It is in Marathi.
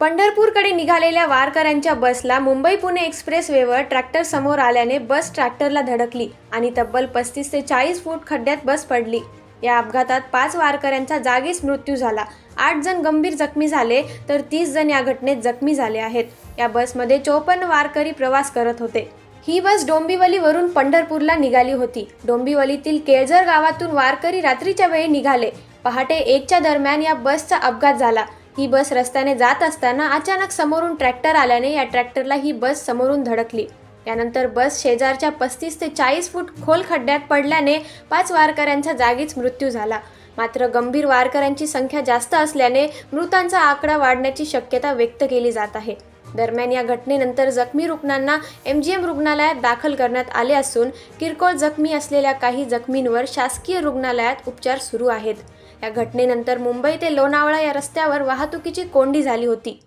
पंढरपूरकडे निघालेल्या वारकऱ्यांच्या बसला मुंबई पुणे एक्सप्रेस वेवर ट्रॅक्टर समोर आल्याने बस ट्रॅक्टरला धडकली आणि तब्बल पस्तीस ते चाळीस फूट खड्ड्यात बस पडली. या अपघातात पाच वारकऱ्यांचा जागीच मृत्यू झाला. आठ जण गंभीर जखमी झाले तर तीस जण या घटनेत जखमी झाले आहेत. या बसमध्ये चोपन्न वारकरी प्रवास करत होते. ही बस डोंबिवलीवरून पंढरपूरला निघाली होती. डोंबिवलीतील केळझर गावातून वारकरी रात्रीच्या वेळी निघाले. पहाटे एकच्या दरम्यान या बसचा अपघात झाला. ही बस रस्त्याने जात असताना अचानक समोरून ट्रॅक्टर आल्याने या ट्रॅक्टरला ही बस समोरून धडकली. यानंतर बस शेजारच्या पस्तीस ते चाळीस फूट खोल खड्ड्यात पडल्याने पाच वारकऱ्यांचा जागीच मृत्यू झाला. मात्र गंभीर वारकऱ्यांची संख्या जास्त असल्याने मृतांचा आकडा वाढण्याची शक्यता व्यक्त केली जात आहे. दरम्यान या घटनेनंतर जखमी रुग्णांना एम जी एम रुग्णालयात दाखल करण्यात आले असून किरकोळ जखमी असलेल्या काही जखमींवर शासकीय रुग्णालयात उपचार सुरू आहेत. या घटनेनंतर मुंबई ते लोणावळा या रस्त्यावर वाहतुकीची कोंडी झाली होती.